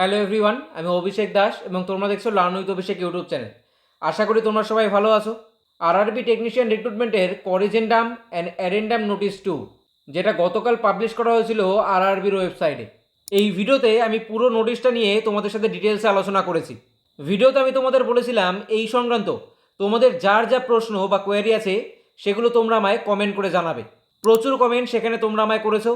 Hello everyone আমি অভিষেক দাস এবং তোমরা দেখছ learn with Abhishek YouTube channel. আশা করি তোমরা সবাই ভালো আছো। RRB technician রিক্রুটমেন্টের corrigendum and addendum notice two যেটা গতকাল পাবলিশ করা হয়েছিল আরআরবির ওয়েবসাইটে এই ভিডিওতে আমি পুরো নোটিশটা নিয়ে তোমাদের সাথে ডিটেলসে আলোচনা করেছি। ভিডিওতে আমি তোমাদের বলেছিলাম এই সংক্রান্ত। তোমাদের যার যা প্রশ্ন বা কোয়ারি আছে, সেগুলো তোমরা আমায় কমেন্ট করে জানাবে। প্রচুর কমেন্ট সেখানে তোমরা আমায় করেছ।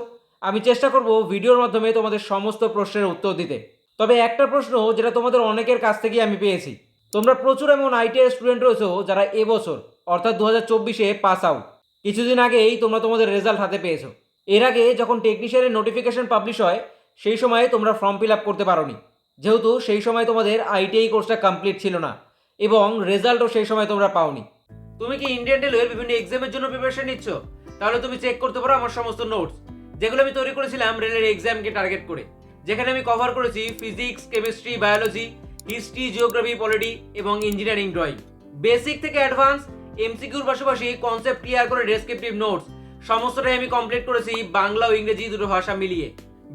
আমি চেষ্টা করব ভিডিওর মাধ্যমে তোমাদের সমস্ত প্রশ্নের উত্তর দিতে। তবে একটা প্রশ্ন যেটা তোমাদের অনেকের কাছ থেকেই আমি পেয়েছি। তোমরা প্রচুর এমন আইটিআই স্টুডেন্ট রয়েছো যারা এবছর অর্থাৎ দু হাজার চব্বিশে পাস আউট কিছুদিন আগেই তোমরা তোমাদের রেজাল্ট হাতে পেয়েছ। এর আগে যখন টেকনিশিয়ানের নোটিফিকেশন পাবলিশ হয়, সেই সময়ে তোমরা ফর্ম ফিল আপ করতে পারোনি। যেহেতু সেই সময় তোমাদের আইটিআই কোর্সটা কমপ্লিট ছিল না, এবং রেজাল্টও সেই সময় তোমরা পাওনি। তুমি কি ইন্ডিয়ান রেলওয়ের বিভিন্ন এক্সামের জন্য প্রিপারেশন নিচ্ছ? তাহলে তুমি চেক করতে পারো আমার সমস্ত নোটস যেগুলো আমি তৈরি করেছিলাম রেলের এক্সামকে টার্গেট করে। যেখানে আমি কভার করেছি physics chemistry biology history geography polity এবং ইঞ্জিনিয়ারিং ড্রয়িং বেসিক থেকে অ্যাডভান্স এমসিকিউর পাশাপাশি কনসেপ্ট ক্লিয়ার করে ডেসক্রিপটিভ নোটস সমস্তটাই আমি কমপ্লিট করেছি বাংলা ও ইংরেজি দুটো ভাষা মিলিয়ে।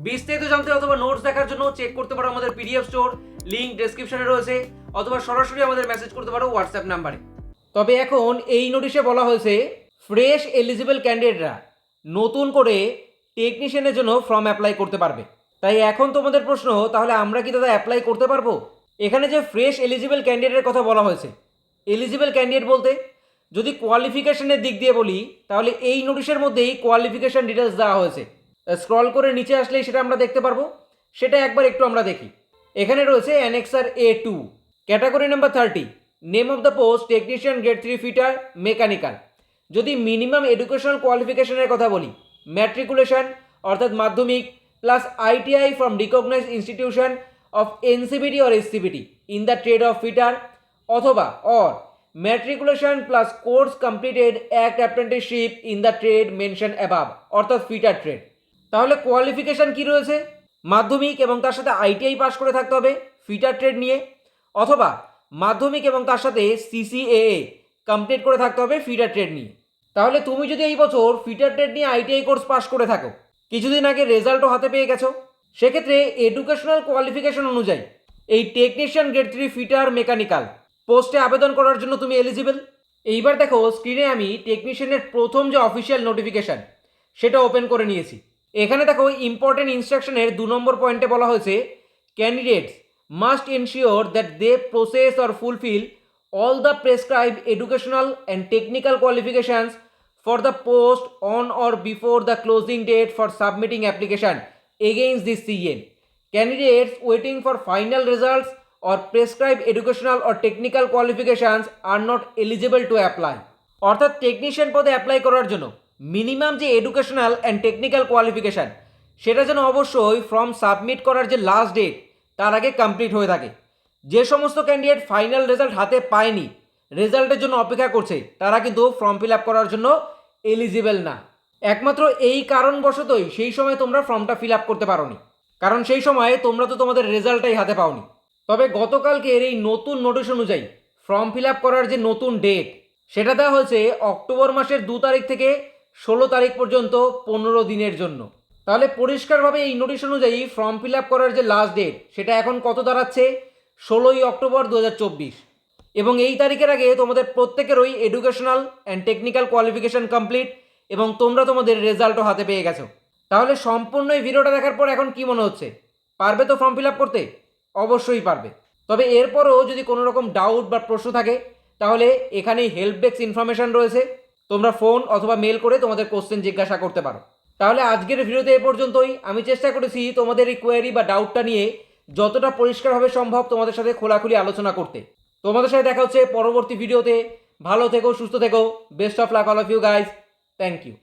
বিস্তারিত জানতে অথবা নোটস দেখার জন্য চেক করতে পারো আমাদের পিডিএফ স্টোর লিঙ্ক ডেসক্রিপশনে রয়েছে, অথবা সরাসরি আমাদের মেসেজ করতে পারো হোয়াটসঅ্যাপ নাম্বারে তবে এখন এই নোটিশে বলা হয়েছে ফ্রেশ এলিজিবল ক্যান্ডিডেটরা নতুন করে টেকনিশিয়ানের জন্য ফর্ম অ্যাপ্লাই করতে পারবে। তাই এখন তোমাদের প্রশ্ন, তাহলে আমরা কি দাদা অ্যাপ্লাই করতে পারব? এখানে যে ফ্রেশ এলিজিবল ক্যান্ডিডেটের কথা বলা হয়েছে। এলিজিবল ক্যান্ডিডেট বলতে, যদি কোয়ালিফিকেশনের দিক দিয়ে বলি, তাহলে এই নোটিশের মধ্যেই কোয়ালিফিকেশন ডিটেলস দেওয়া হয়েছে। স্ক্রল করে নিচে আসলেই সেটা আমরা দেখতে পারব। সেটা একবার একটু আমরা দেখি। এখানে রয়েছে annexure A two category number thirty name of the post technician grade three fitter mechanical যদি মিনিমাম এডুকেশনাল কোয়ালিফিকেশনের কথা বলি ম্যাট্রিকুলেশন অর্থাৎ মাধ্যমিক plus ITI from recognise institution of NCVT or SCVT in the trade of fitter অথবা or matriculation plus course completed act apprenticeship in the trade mention above অর্থাৎ fitter trade তাহলে qualification কি রয়েছে? মাধ্যমিক এবং তার সাথে আইটিআই পাস করে থাকতে হবে ফিটার ট্রেড নিয়ে, অথবা মাধ্যমিক এবং তার সাথে সিসিএএ কমপ্লিট করে থাকতে হবে ফিটার ট্রেড নিয়ে। তাহলে তুমি যদি এই বছর ফিটার ট্রেড নিয়ে আইটিআই কোর্স পাস করে থাকো কিছুদিন আগে রেজাল্টও হাতে পেয়ে গেছো। সেক্ষেত্রে এডুকেশনাল কোয়ালিফিকেশন অনুযায়ী এই technician grade three fitter mechanical পোস্টে আবেদন করার জন্য তুমি এলিজিবল এইবার দেখো স্ক্রিনে আমি টেকনিশিয়ানের প্রথম যে অফিসিয়াল নোটিফিকেশান সেটা ওপেন করে নিয়েছি। এখানে দেখো ইম্পর্টেন্ট ইনস্ট্রাকশনের দু নম্বর পয়েন্টে বলা হয়েছে candidates must ensure that they process or fulfil all the prescribe educational and technical qualifications for the post on or before the closing date for submitting application against this CN. Candidates waiting for final results or prescribed educational or technical qualifications are not eligible to apply. অর্থাৎ technician পদে apply করার জন্য minimum যে educational and technical qualification সেটা যেন অবশ্যই form submit করার যে লাস্ট ডেট তার আগে কমপ্লিট হয়ে থাকে যে সমস্ত ক্যান্ডিডেট ফাইনাল রেজাল্ট হাতে পায়নি রেজাল্টের জন্য অপেক্ষা করছে তারা কিন্তু ফর্ম ফিল আপ করার জন্য এলিজিবল না। একমাত্র এই কারণবশতই সেই সময় তোমরা ফর্মটা ফিল আপ করতে পারোনি। কারণ সেই সময় তোমরা তো তোমাদের রেজাল্টটাই হাতে পাওনি। তবে গতকালকের এই নতুন নোটিশ অনুযায়ী ফর্ম ফিল আপ করার যে নতুন ডেট সেটা দেওয়া হয়েছে অক্টোবর মাসের দু তারিখ থেকে ষোলো তারিখ পর্যন্ত পনেরো দিনের জন্য। তাহলে পরিষ্কারভাবে এই নোটিশ অনুযায়ী ফর্ম ফিল আপ করার যে লাস্ট ডেট সেটা এখন কত দাঁড়াচ্ছে? ষোলোই অক্টোবর দু হাজার চব্বিশ। এবং এই তারিখের আগে তোমাদের প্রত্যেকেরই educational and technical qualification complete এবং তোমরা তোমাদের রেজাল্টও হাতে পেয়ে গেছো। তাহলে সম্পূর্ণ এই ভিডিওটা দেখার পর এখন কি মনে হচ্ছে? পারবে তো ফর্ম ফিল আপ করতে? অবশ্যই পারবে। তবে এরপরও যদি কোনো রকম ডাউট বা প্রশ্ন থাকে, তাহলে এখানেই হেল্প ডেস্ক ইনফরমেশান রয়েছে। তোমরা ফোন অথবা মেল করে তোমাদের কোশ্চেন জিজ্ঞাসা করতে পারো। তাহলে আজকের ভিডিওতে এ পর্যন্তই। আমি চেষ্টা করেছি তোমাদের এই কোয়ারি বা ডাউটটা নিয়ে যতটা পরিষ্কারভাবে সম্ভব তোমাদের সাথে খোলাখুলি আলোচনা করতে। তোমাদের সাথে দেখা হচ্ছে পরবর্তী ভিডিওতে। ভালো থেকো, সুস্থ থেকো। Best of luck all of you guys thank you